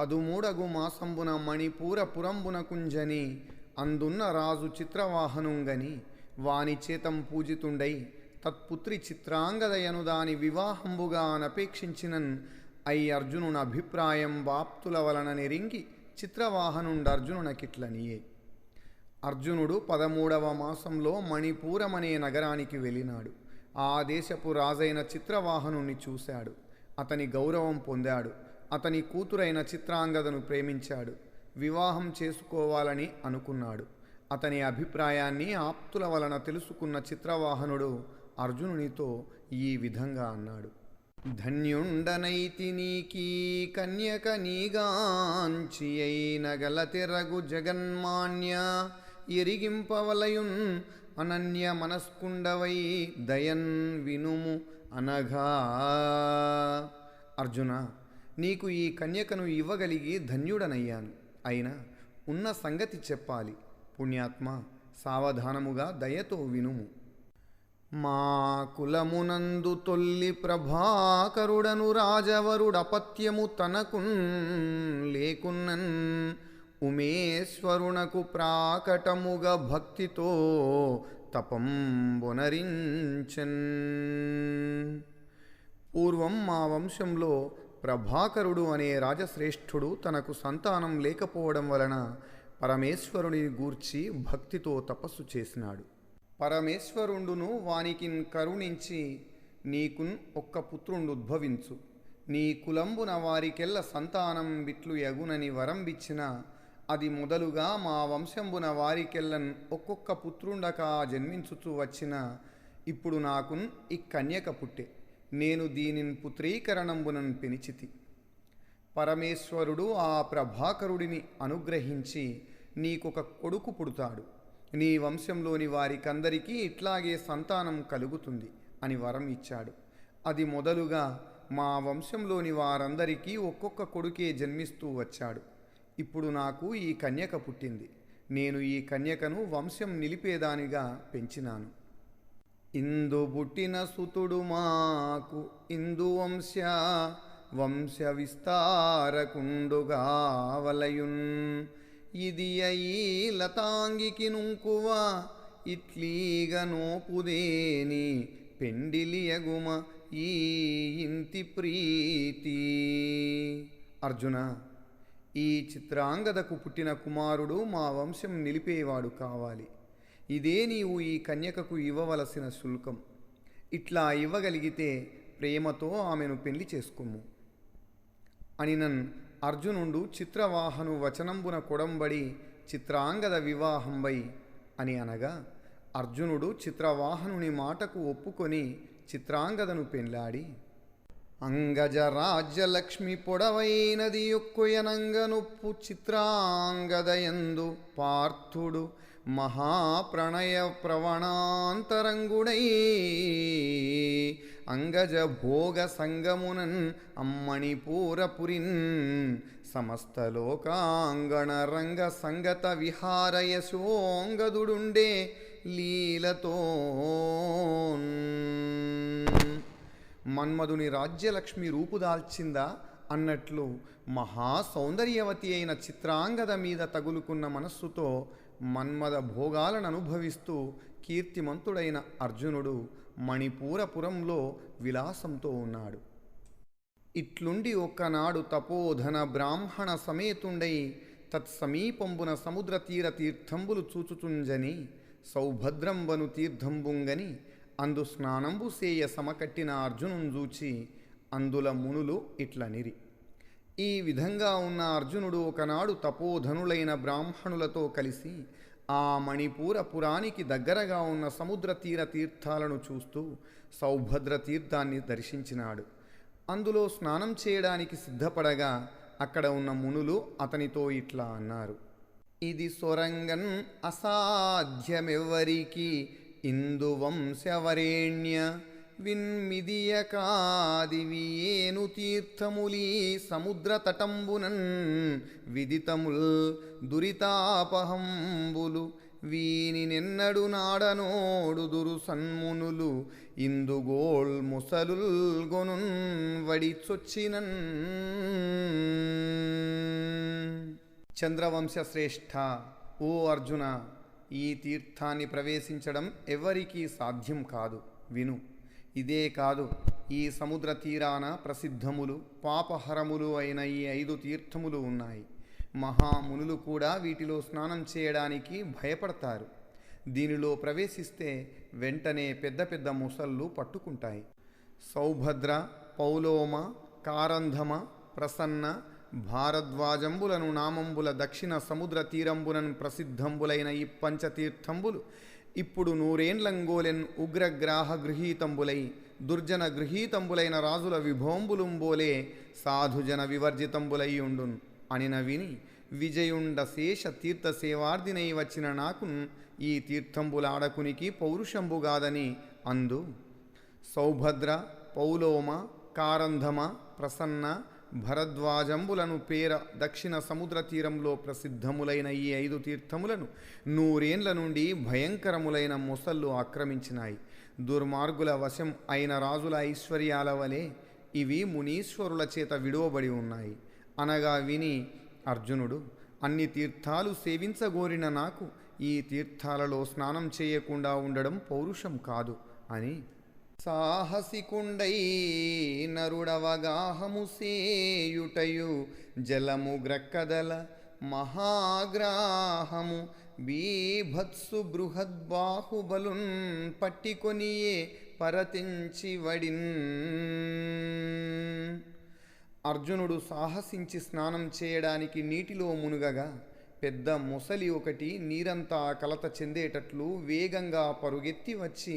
పదుమూడగు మాసంబున మణిపూర పురంబున కుంజని అందున్న రాజు చిత్రవాహనుంగని వాని చేతం పూజితుండై తత్పుత్రి చిత్రాంగదయను దాని వివాహంబుగా అనపేక్షించినన్ అయి అర్జునుని అభిప్రాయం బాప్తుల వలన నెరింగి చిత్రవాహనుండర్జునునకిట్లనియే. అర్జునుడు పదమూడవ మాసంలో మణిపూరమనే నగరానికి వెళ్ళినాడు. ఆ దేశపు రాజైన చిత్రవాహనుణ్ణి చూశాడు. అతని గౌరవం పొందాడు. అతని కూతురైన చిత్రాంగదను ప్రేమించాడు. వివాహం చేసుకోవాలని అనుకున్నాడు. అతని అభిప్రాయాన్ని ఆప్తుల వలన తెలుసుకున్న చిత్రవాహనుడు అర్జునునితో ఈ విధంగా అన్నాడు. ధన్యుండనైతి నీకీ కన్యక నీగాంచి అయిన జగన్మాన్య ఎరిగింపవలయున్ అనన్య మనస్కుండవై దయన్ వినుము అనఘా అర్జున నీకు ఈ కన్యకను ఇవ్వగలిగి ధన్యుడనయ్యాను. అయినా ఉన్న సంగతి చెప్పాలి. పుణ్యాత్మ సావధానముగా దయతో వినుము. మా కులమునందు తొల్లి ప్రభాకరుడను రాజవరుడపత్యము తనకున్ లేకున్నన్ ఉమేశ్వరునకు ప్రాకటముగా భక్తితో తపంబునరించన్ పూర్వం మా వంశంలో ప్రభాకరుడు అనే రాజశ్రేష్ఠుడు తనకు సంతానం లేకపోవడం వలన పరమేశ్వరుని గూర్చి భక్తితో తపస్సు చేసినాడు. పరమేశ్వరుండును వానికి కరుణించి నీకున్ ఒక్క పుత్రుండు ఉద్భవించు నీ కులంబున వారికెల్ల సంతానం బిట్లు ఎగునని వరంబిచ్చిన అది మొదలుగా మా వంశంబున వారికెల్లన్ ఒక్కొక్క పుత్రుండక జన్మించుచూ వచ్చిన ఇప్పుడు నాకున్ ఈ కన్యక పుట్టే. నేను దీనిని పుత్రీకరణంబునన్ పెనిచితి. పరమేశ్వరుడు ఆ ప్రభాకరుడిని అనుగ్రహించి నీకొక కొడుకు పుడతాడు. నీ వంశంలోని వారికందరికీ ఇట్లాగే సంతానం కలుగుతుంది అని వరం ఇచ్చాడు. అది మొదలుగా మా వంశంలోని వారందరికీ ఒక్కొక్క కొడుకే జన్మిస్తూ వచ్చాడు. ఇప్పుడు నాకు ఈ కన్యక పుట్టింది. నేను ఈ కన్యకను వంశం నిలిపేదానిగా పెంచినాను. ఇందు పుట్టిన సుతుడు మాకు ఇందు వంశ వంశ విస్తారకుండుగా వలయున్ ఇది అయి లతాంగికి నుంకువ ఇట్లీగ నోపుదేని పెండిలియగుమ ఈ ఇంతి ప్రీతి. అర్జున ఈ చిత్రాంగదకు పుట్టిన కుమారుడు మా వంశం నిలిపేవాడు కావాలి. ఇదే నీవు ఈ కన్యకకు ఇవ్వవలసిన శుల్కం. ఇట్లా ఇవ్వగలిగితే ప్రేమతో ఆమెను పెళ్ళి చేసుకుము. అనినన్ అర్జునుండు చిత్రవాహను వచనంబున కొడంబడి చిత్రాంగద వివాహంబై అని అనగా అర్జునుడు చిత్రవాహనుని మాటకు ఒప్పుకొని చిత్రాంగదను పెళ్ళాడి. అంగజ రాజ్యలక్ష్మి పొడవైనది యొక్కయనంగనొప్పు చిత్రాంగదయందు పార్థుడు మహాప్రణయ ప్రవణాంతరంగుడై అంగజ భోగ సంగమునన్ అమ్మణిపూరపురిన్ సమస్త లోకాంగణ రంగ సంగత విహారయశోంగదుడుండే లీలతో మన్మధుని రాజ్యలక్ష్మి రూపుదాల్చిందా అన్నట్లు మహా సౌందర్యవతి అయిన చిత్రాంగద మీద తగులుకున్న మనస్సుతో మన్మద భోగాలను అనుభవిస్తూ కీర్తిమంతుడైన అర్జునుడు మణిపూరపురంలో విలాసంతో ఉన్నాడు. ఇట్లుండి ఒక్కనాడు తపోధన బ్రాహ్మణ సమేతుండై తత్సమీపంబున సముద్ర తీర తీర్థంబులు చూచుచుంజని సౌభద్రంబను తీర్థంబుంగని అందు స్నానంబు సేయ సమకట్టిన అర్జునుం చూచి అందుల మునులు ఇట్లనిరి. ఈ విధంగా ఉన్న అర్జునుడు ఒకనాడు తపోధనులైన బ్రాహ్మణులతో కలిసి ఆ మణిపూర పురానికి దగ్గరగా ఉన్న సముద్ర తీర తీర్థాలను చూస్తూ సౌభద్ర తీర్థాన్ని దర్శించినాడు. అందులో స్నానం చేయడానికి సిద్ధపడగా అక్కడ ఉన్న మునులు అతనితో ఇట్లా అన్నారు. ఇది సొరంగన్ అసాధ్యమెవ్వరికి ఇందువంశవరేణ్య విన్మిదియకాదివి ఏను తీర్థములీ సముద్రతటంబునన్ విదితముల్ దురితాపహంబులు వీని నిన్నడు నాడనోడుదురు సన్మునులు ఇందుగోళ్ ముసలుల్ గొనున్ వడిచొచ్చినన్ చంద్రవంశ శ్రేష్ఠ ఓ అర్జున ఈ తీర్థాన్ని ప్రవేశించడం ఎవరికీ సాధ్యం కాదు విను ఇదే కాదు ఈ సముద్ర తీరాన ప్రసిద్ధములు పాపహరములు అయిన ఈ ఐదు తీర్థములు ఉన్నాయి. మహామునులు కూడా వీటిలో స్నానం చేయడానికి భయపడతారు. దీనిలో ప్రవేశిస్తే వెంటనే పెద్ద పెద్ద ముసళ్ళు పట్టుకుంటాయి. సౌభద్ర పౌలోమ కారంధమ ప్రసన్న భారద్వాజంబులను నామంబుల దక్షిణ సముద్ర తీరంబులను ప్రసిద్ధంబులైన ఈ పంచతీర్థంబులు ఇప్పుడు నూరేండ్లంగోలెన్ ఉగ్రగ్రాహ గృహీతంబులై దుర్జన గృహీతంబులైన రాజుల విభోంబులుంబోలే సాధుజన వివర్జితంబులై ఉండున్. నవిని విజయుండ శేష తీర్థ సేవార్దినై వచ్చిన నాకు ఈ తీర్థంబులాడకునికి పౌరుషంబుగాదని అందు. సౌభద్ర పౌలోమ కారంధమ ప్రసన్న భరద్వాజంబులను పేర దక్షిణ సముద్ర తీరంలో ప్రసిద్ధములైన ఈ ఐదు తీర్థములను నూరేండ్ల నుండి భయంకరములైన మొసళ్ళు ఆక్రమించినాయి. దుర్మార్గుల వశం అయిన రాజుల ఐశ్వర్యాల వలె ఇవి మునీశ్వరుల చేత విడువబడి ఉన్నాయి. అనగా విని అర్జునుడు అన్ని తీర్థాలు సేవించగోరిన నాకు ఈ తీర్థాలలో స్నానం చేయకుండా ఉండడం పౌరుషం కాదు అని సాహసికుండై నరుడవగాహము సేయుటయు జలము గ్రక్కదల మహాగ్రాహము బీభత్సు బృహద్బాహుబలున్ పట్టికొనియే పరతించి వడిన్ అర్జునుడు సాహసించి స్నానం చేయడానికి నీటిలో మునుగగా పెద్ద ముసలి ఒకటి నీరంతా కలత చెందేటట్లు వేగంగా పరుగెత్తి వచ్చి